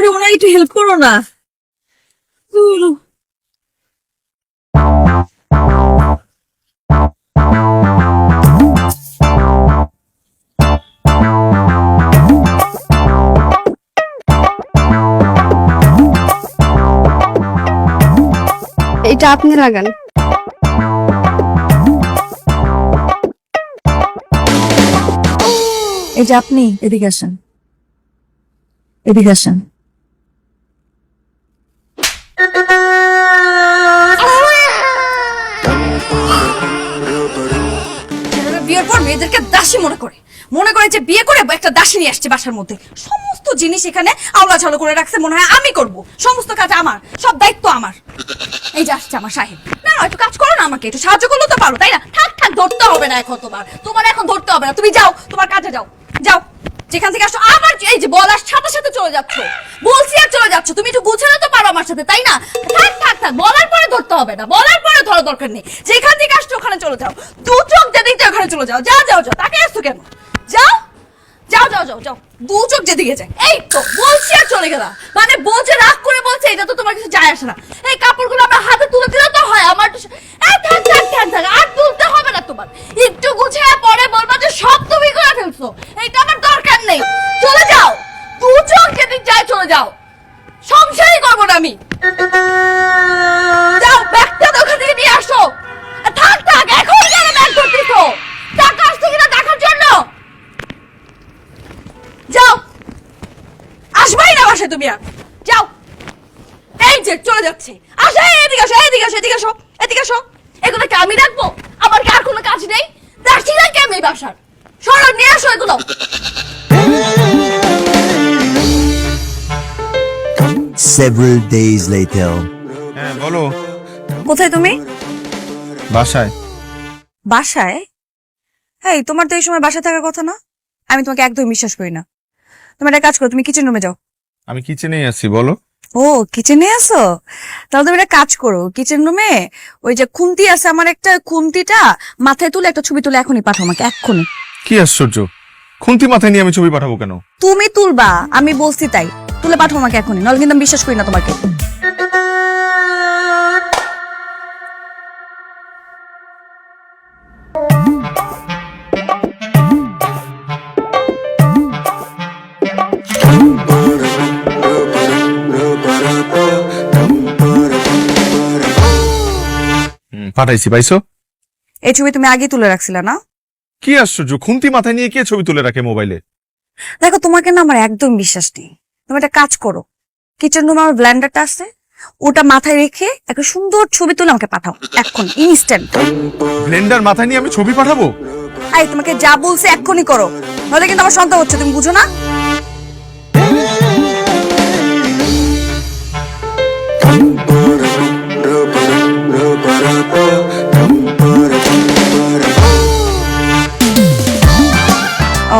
আরে ওনার একটু হেল্প করো না। এটা আপনি লাগান। এই যে আপনি এদিকে আসেন। এদিকে আসেন। বিয়ের পর মেয়েদেরকে দাসী মনে করে। মনে করে যে বিয়ে করে একটা দাসী নিয়ে আসছে বাসার মধ্যে। সমস্ত জিনিস এখানে আওলা ঝালো করে রাখছে, মনে হয় আমি করব। সমস্ত কাজ আমার, সব দায়িত্ব আমার। এই যে আসছে আমার সাহেব। না একটু কাজ করো না আমাকে, একটু সাহায্য করলেও তো পারো, তাই না? থাক থাক, ধরতে হবে না এখন তোমার। তোমার এখন ধরতে হবে না। তুমি যাও, তোমার কাজে যাও। যাও। যেখান থেকে আসো আবার এই যে বলার সাথে সাথে চলে যাচ্ছ। বলছি আর চলে যাচ্ছ। তুমি একটু গুছানো তো পারো আমার সাথে, তাই না? থাক থাক থাক, বলার পরে ধরতে হবে না, বলার পরে ধরা দরকার নেই। যেখান থেকে আসছো ওখানে চলে যাও। দু চোখ যেদিকে ওখানে চলে যাও। যাও যাও যাও, তাকে আসছো কেন? যাও যাও যাও যাও যাও, দু চোখ যেদিকে যায়। এই তো, বলছি আর চলে গেলাম মানে বলছে, রাগ করে বলছে, এটা তো তোমার কিছু যায় আসে না। এই কাপড়গুলো আমার হাতে তুলে দিলে তো হয়, আমার তো সে- এই থাক থাক থাক থাক আর তুলতে হবে না তোমার একটু গুছিয়ে পরে বলবা যে সব তুমি করে ফেলছো এইটা আমার দরকার নেই চলে যাও দু চোখ যেদিক যায় চলে যাও। সংসারই করব না আমি। যাও, ব্যাগটা ওখান থেকে নিয়ে আসো। থাক থাক এখন কেন ব্যাগ করতেছো টাকা আসছে কিনা দেখার জন্য। যাও। আসবাই না বাসায় তুমি আর। যাও। এই যে, চলে যাচ্ছে। আসো এদিকে আসো এদিকে আসো এদিকে আসো এদিকে আসো। এগুলো কি আমি রাখব? আমার কি আর কোনো কাজ নেই? রাখছি না কেন এই বাসার? সরো, নিয়ে আসো এগুলো। Several days later. হ্যাঁ বলো। কোথায় তুমি? বাসায়। বাসায়? এই তোমার তো এই সময় বাসায় থাকার কথা না? আমি তোমাকে একদম বিশ্বাস করি না। তুমি একটা কাজ করো তুমি কিচেন রুমে যাও। আমি কিচেনেই আছি বলো। ও কিচেনে আছো? তাহলে তুমি একটা কাজ করো কিচেন রুমে ওই যে খুন্তি আছে আমার একটা খুন্তিটা মাথায় তুলে একটা ছবি তুলে এখনই পাঠাও আমাকে এক্ষুনি। কি আশ্চর্য। খুন্তি মাথায় নিয়ে আমি ছবি পাঠাবো কেন? তুমি তুলবা আমি বলছি তাই। তুলে পাঠো আমাকে এখনই নাহলে কিন্তু আমি বিশ্বাস করি না তোমাকে। পাঠাইছি পাইছো? এই ছবি তুমি আগেই তুলে রাখছিলে না? কি আশ্চর্য খুন্তি মাথায় নিয়ে কে ছবি তুলে রাখে মোবাইলে? দেখো তোমাকে না আমার একদম বিশ্বাস নেই। তুমি একটা কাজ করো। কিচেন রুমে আমার ব্ল্যান্ডারটা আছে ওটা মাথায় রেখে একটা সুন্দর ছবি তুলে আমাকে পাঠাও এখন ইনস্ট্যান্ট ব্লেন্ডার মাথায় নিয়ে আমি ছবি পাঠাবো? আই তোমাকে যা বলছে এক্ষুনি করো। নয়তো কিন্তু আমার সন্দেহ হচ্ছে তুমি বুঝো না?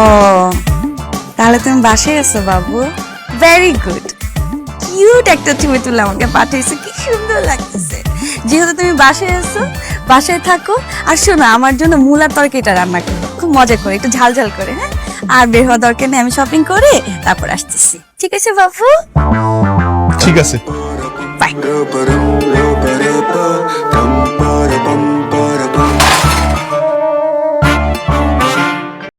ও তাহলে তুমি বাসায় আছো বাবু? ভেরি গুড কিউট একটা ছবি তুলে আমাকে পাঠিয়েছে কি সুন্দর লাগতেছে। যেহেতু তুমি বাসায় আছো বাসায় থাকো আর শোনো আমার জন্য মূলার তরকারিটা রান্না করো। খুব মজা করে একটু ঝাল ঝাল করে হ্যাঁ? আর বের হওয়া দরকার নেই আমি শপিং করে তারপর আসতেছি। ঠিক আছে বাবু? ঠিক আছে। বাই